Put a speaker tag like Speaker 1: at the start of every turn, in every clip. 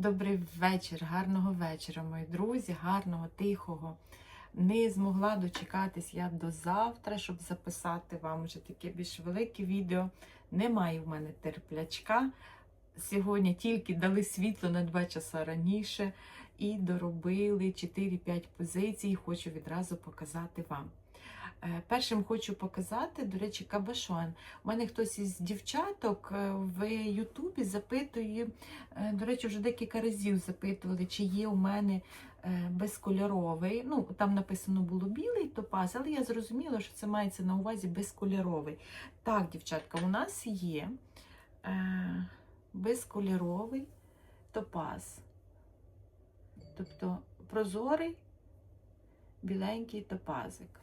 Speaker 1: Добрий вечір, гарного вечора, мої друзі, гарного, тихого. Не змогла дочекатись я до завтра, щоб записати вам вже таке більш велике відео. Немає в мене терплячка. Сьогодні тільки дали світло на 2 часа раніше і доробили 4-5 позицій. Хочу відразу показати вам. Е, Першим хочу показати, до речі, кабашон. У мене хтось із дівчаток е, в Ютубі запитує, е, до речі, вже декілька разів запитували, чи є у мене безкольоровий. Ну, там написано було білий топаз, але я зрозуміла, що це мається на увазі безкольоровий. Так, дівчатка, у нас є безкольоровий топаз. Тобто прозорий біленький топазик.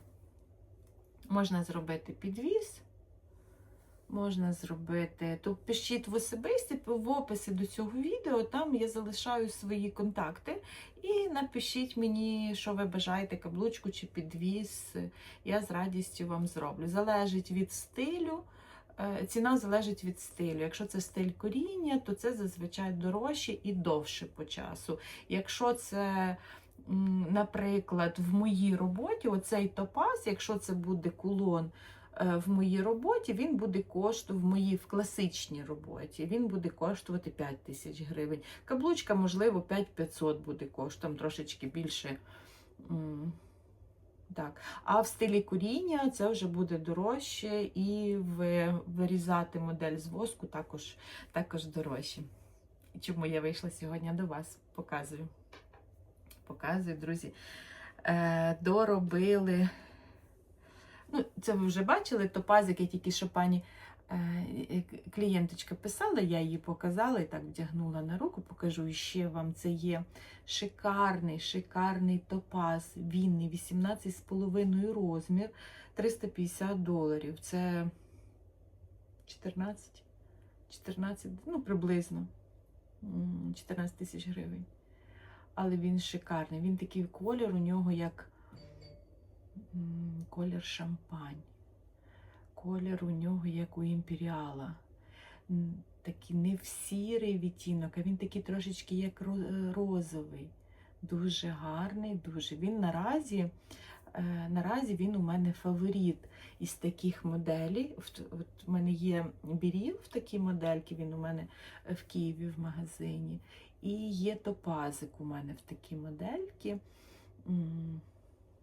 Speaker 1: Можна зробити підвіз, можна зробити, то пишіть в особисті, в описі до цього відео, там я залишаю свої контакти. І напишіть мені, що ви бажаєте, каблучку чи підвіз. Я з радістю вам зроблю. Залежить від стилю. е, Ціна залежить від стилю. Якщо це стиль коріння, то це зазвичай дорожче і довше по часу. Якщо це наприклад, в моїй роботі оцей топаз, якщо це буде кулон е, в моїй роботі, він буде коштувати в моїй в класичній роботі, він буде коштувати 5 тисяч гривень. Каблучка, можливо, 5500 буде там трошечки більше. Так. А в стилі коріння це вже буде дорожче, і вирізати модель з воску також, також дорожче. Чому я вийшла сьогодні до вас? Показую показую, друзі. Е, доробили. Ну, це ви вже бачили, топазик, я тільки що пані е, клієнточка писала, я її показала і так вдягнула на руку, покажу ще вам. Це є шикарний, шикарний топаз. Вінний, 18,5 розмір, 350 доларів. Це 14, 14, ну, приблизно 14 тисяч гривень але він шикарний. Він такий колір у нього як колір шампань. Колір у нього як у імперіала. Такий не в сірий відтінок, а він такий трошечки як розовий. Дуже гарний, дуже. Він наразі, е, наразі він у мене фаворит із таких моделей. От, у мене є біріл в такій модельки, він у мене в Києві в магазині. І є топазик у мене в такій модельки.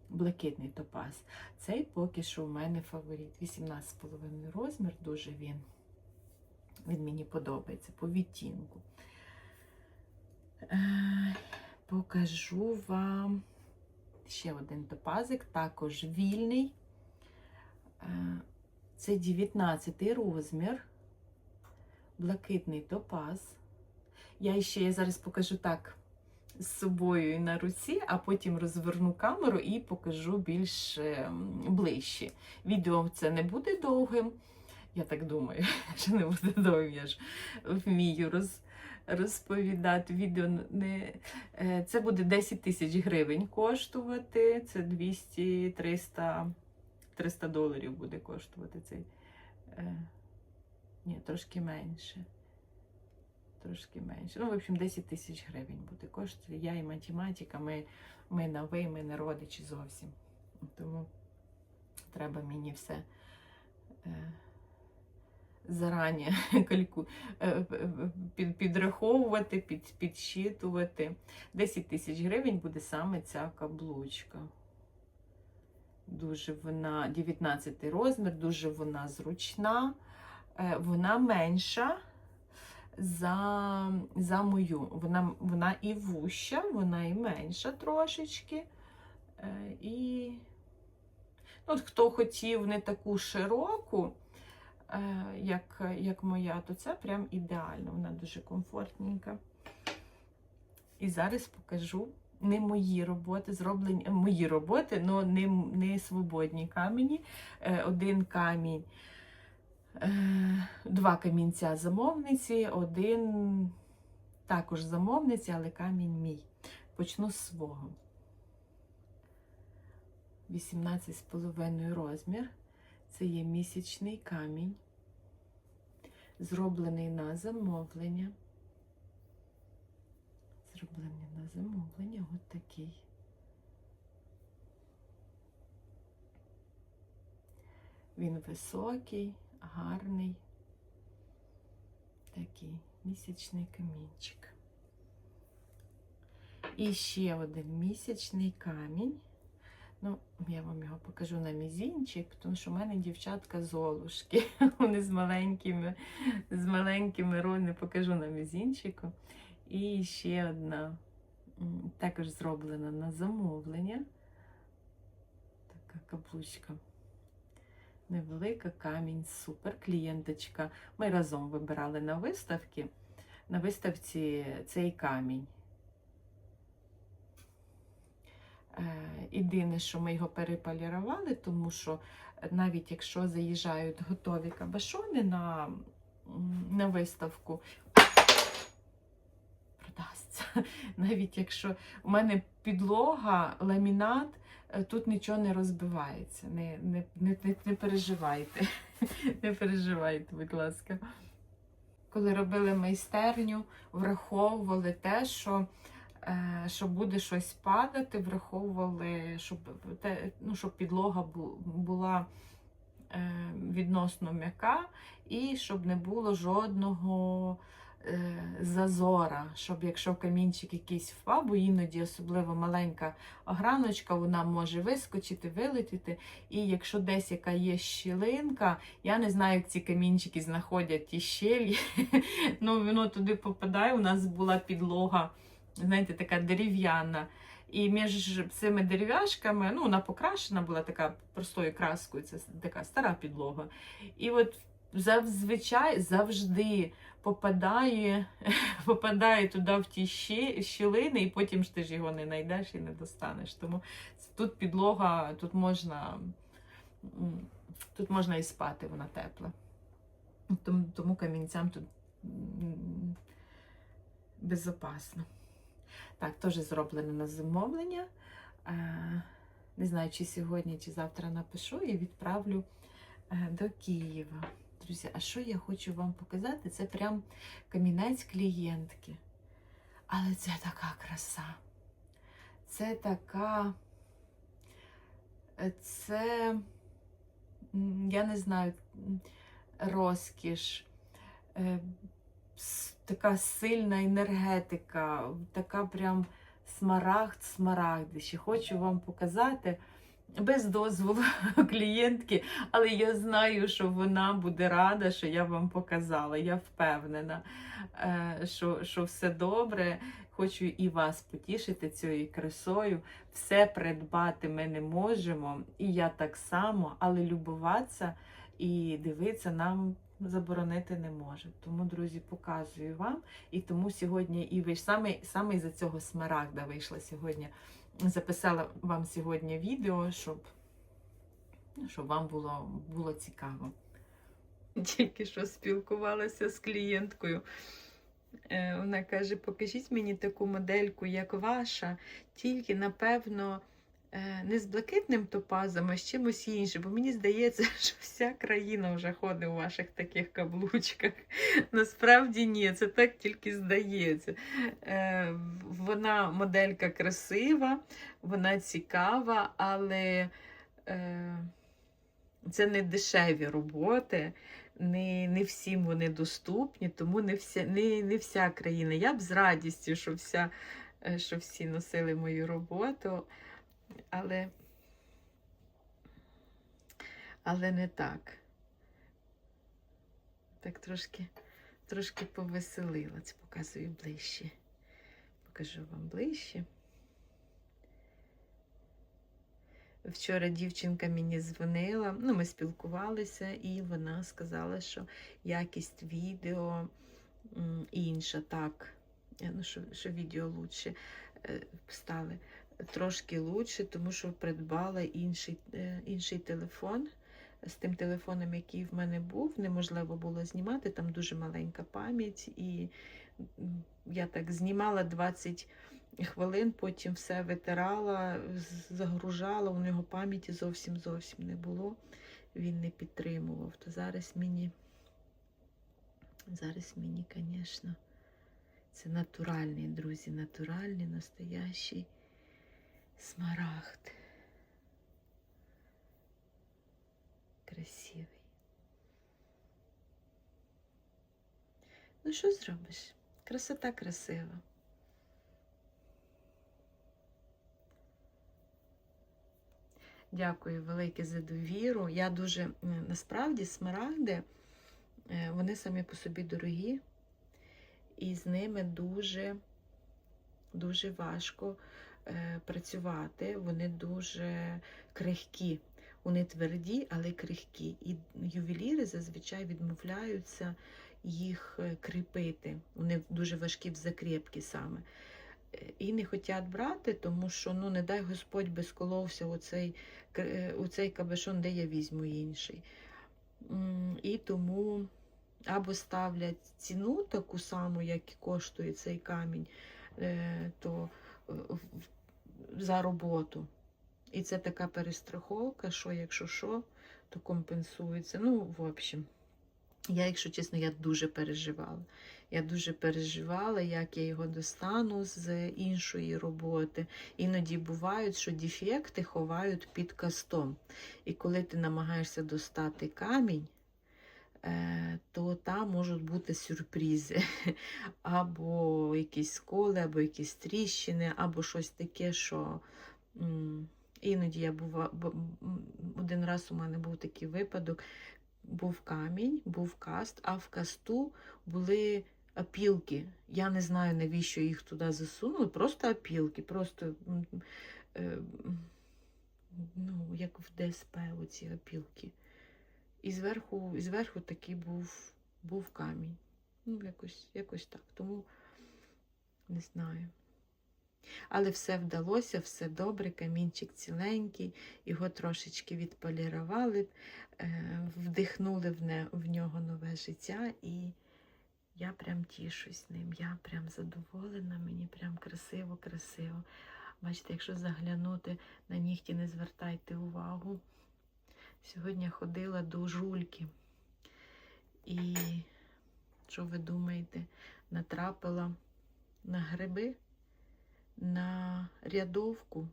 Speaker 1: Блакитний топаз. Цей поки що у мене фаворит. 18,5 розмір, дуже він. Він мені подобається по відтінку. Е, Покажу вам ще один топазик, також вільний. Е, Це 19 розмір, блакитний топаз. Я ще я зараз покажу так з собою і на руці, а потім розверну камеру і покажу більш ем, ближче. Відео це не буде довгим. Я так думаю, що не буде довгим. Я ж вмію роз, розповідати. Відео не, е, це буде 10 тисяч гривень коштувати. Це 200-300 300 доларів буде коштувати цей. Е, ні, трошки менше трошки менше. Ну, в общем, 10 тисяч гривень буде коштувати. Я і математика, ми, ми на ви, ми не родичі зовсім. Тому треба мені все е, зарані кальку, е, під, підраховувати, під, підсчитувати. 10 тисяч гривень буде саме ця каблучка. Дуже вона 19 розмір, дуже вона зручна, е, вона менша за за мою. Вона вона і вуща, вона і менша трошечки. Е, і ну, от хто хотів не таку широку, е, як, як моя, то це прям ідеально. Вона дуже комфортненька. І зараз покажу не мої роботи, зроблені мої роботи, але не, не свободні камені. Е, Один камінь. Е, Два камінця замовниці, один також замовниці, але камінь мій. Почну з свого. 18,5 розмір. Це є місячний камінь, зроблений на замовлення. зроблений на замовлення. От такий. Він високий, гарний. Такий місячний камінчик. І ще один місячний камінь. Ну, я вам його покажу на мізінчик, тому що в мене дівчатка золушки. Вони з маленькими, з маленькими роль покажу на мізінчику. І ще одна, також зроблена на замовлення. Така каблучка. Невелика камінь, супер. Клієнточка. Ми разом вибирали на виставки. На виставці цей камінь. Е, Єдине, що ми його переполірували, тому що навіть якщо заїжджають готові кабашони на, на виставку, продасться. Навіть якщо у мене підлога, ламінат, тут нічого не розбивається. Не, не, не, не, переживайте. Не переживайте, будь ласка. Коли робили майстерню, враховували те, що е, що буде щось падати, враховували, щоб, те, ну, щоб підлога була е, відносно м'яка і щоб не було жодного е, зазора, щоб якщо камінчик якийсь впав, бо іноді особливо маленька ограночка, вона може вискочити, вилетіти. І якщо десь яка є щілинка, я не знаю, як ці камінчики знаходять ті щелі, ну воно туди попадає. У нас була підлога знаєте, така дерев'яна. І між цими дерев'яшками, ну, вона покрашена була така простою краскою, це така стара підлога. І от зазвичай завжди попадає, попадає туди в ті щілини, і потім ж ти ж його не знайдеш і не достанеш. Тому тут підлога, тут можна, тут можна і спати, вона тепла. Тому, тому камінцям тут м, безопасно. Так, теж зроблено на замовлення. Е, Не знаю, чи сьогодні, чи завтра напишу і відправлю е, до Києва. Друзі, а що я хочу вам показати? Це прям камінець клієнтки. Але це така краса. Це така. е, Це, я не знаю, розкіш. е, така сильна енергетика, така прям смарагд, смарагди. Ще хочу вам показати без дозволу клієнтки, але я знаю, що вона буде рада, що я вам показала. Я впевнена, е, що, що все добре. Хочу і вас потішити цією красою. Все придбати ми не можемо, і я так само, але любуватися і дивитися нам заборонити не може. Тому, друзі, показую вам. І тому сьогодні і ви саме, саме із-за цього смарагда вийшла сьогодні. Записала вам сьогодні відео, щоб, щоб вам було, було цікаво. Тільки що спілкувалася з клієнткою. Е, Вона каже: покажіть мені таку модельку, як ваша, тільки, напевно, не з блакитним топазом, а з чимось іншим. Бо мені здається, що вся країна вже ходить у ваших таких каблучках. Насправді ні, це так тільки здається. Е, Вона моделька красива, вона цікава, але е, це не дешеві роботи. Не, не всім вони доступні, тому не вся, не, не вся країна. Я б з радістю, що, вся, е, що всі носили мою роботу, але, але не так. Так трошки, трошки повеселила. Це показую ближче. Покажу вам ближче. Вчора дівчинка мені дзвонила, ну, ми спілкувалися, і вона сказала, що якість відео інша, так, ну, що, що відео лучше е, стали трошки лучше, тому що придбала інший, е, інший телефон. З тим телефоном, який в мене був, неможливо було знімати, там дуже маленька пам'ять, і я так знімала 20 хвилин, потім все витирала, загружала, у нього пам'яті зовсім зовсім не було. Він не підтримував. То зараз мені, зараз мені, звісно, Це натуральний, друзі, натуральний, настоящий смарагд. Красивий. Ну, що зробиш? Красота красива. Дякую велике за довіру. Я дуже насправді смарагди, е, вони самі по собі дорогі, і з ними дуже, дуже важко працювати. Вони дуже крихкі. Вони тверді, але крихкі. І ювеліри зазвичай відмовляються їх е, кріпити. Вони дуже важкі в закріпки саме. Е, І не хочуть брати, тому що, ну, не дай Господь би сколовся оцей, к- е, оцей кабешон, де я візьму інший. І тому або ставлять ціну таку саму, як і коштує цей камінь, е, то е, за роботу. І це така перестраховка, що якщо що, то компенсується. Ну, в общем. Я, якщо чесно, я дуже переживала. Я дуже переживала, як я його достану з іншої роботи. Іноді бувають, що дефекти ховають під кастом. І коли ти намагаєшся достати камінь, то там можуть бути сюрпризи. Або якісь сколи, або якісь тріщини, або щось таке, що. Іноді я бува... один раз у мене був такий випадок, був камінь, був каст, а в касту були опілки. Я не знаю, навіщо їх туди засунули. Просто опілки, просто е, ну, як в ДСП оці опілки. І зверху, і зверху такий був, був камінь. Ну, якось, якось так. Тому не знаю. Але все вдалося, все добре, камінчик ціленький, його трошечки відполірували, е, вдихнули в, не, в нього нове життя, і я прям тішусь ним. Я прям задоволена, мені прям красиво-красиво. Бачите, якщо заглянути на нігті, не звертайте увагу. Сьогодні ходила до жульки. І що ви думаєте, натрапила на гриби? на рядовку.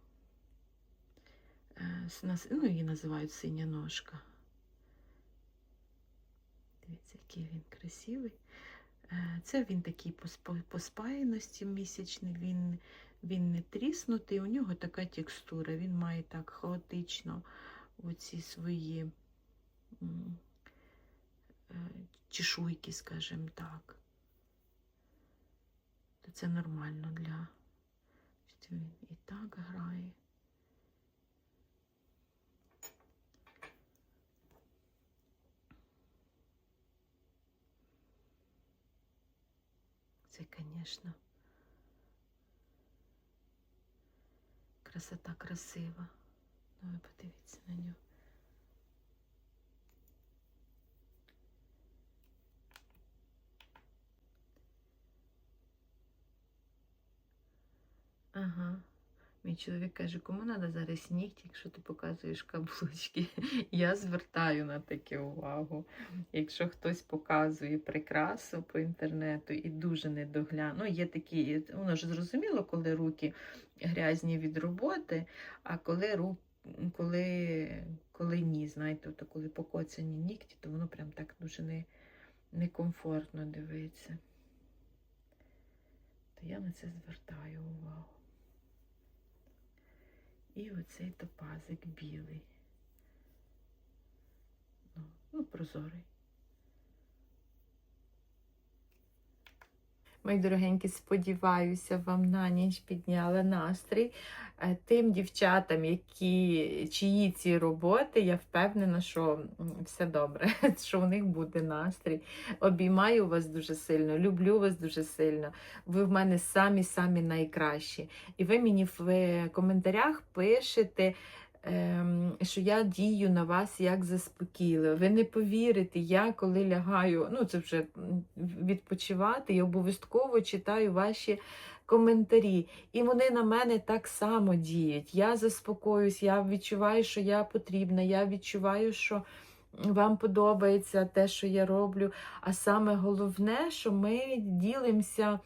Speaker 1: Е, Ну, її називають синя ножка. Дивіться, який він красивий. Е, Це він такий по спаяності місячний, він, він не тріснутий, у нього така текстура, він має так хаотично оці свої е, чешуйки, скажімо так. То це нормально для. Він і так грає. Це, звісно, красота красива. Ну, подивіться на нього. Ага. Мій чоловік каже, кому треба зараз нігті, якщо ти показуєш каблучки. Я звертаю на таке увагу. Якщо хтось показує прикрасу по інтернету і дуже недогляну, ну, є такі, воно ж зрозуміло, коли руки грязні від роботи, а коли рук, коли, коли ні, знаєте, то коли покоцані нігті, то воно прям так дуже не, некомфортно дивиться. То я на це звертаю увагу. І оцей топазик білий. Ну, ну прозорий. Мої дорогенькі, сподіваюся, вам на ніч підняла настрій. Е, Тим дівчатам, які чиї ці роботи, я впевнена, що все добре, що у них буде настрій. Обіймаю вас дуже сильно, люблю вас дуже сильно. Ви в мене самі-самі найкращі. І ви мені в е, коментарях пишете. Ем, Що я дію на вас як заспокійливо. Ви не повірите, я коли лягаю, ну це вже відпочивати, я обов'язково читаю ваші коментарі. І вони на мене так само діють. Я заспокоююсь, я відчуваю, що я потрібна, я відчуваю, що вам подобається те, що я роблю. А саме головне, що ми ділимося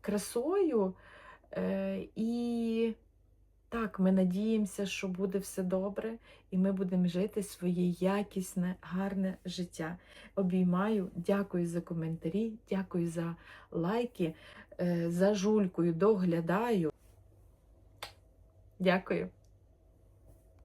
Speaker 1: красою. Е, І так, ми надіємося, що буде все добре, і ми будемо жити своє якісне, гарне життя. Обіймаю, дякую за коментарі, дякую за лайки, е, за жулькою доглядаю. Дякую.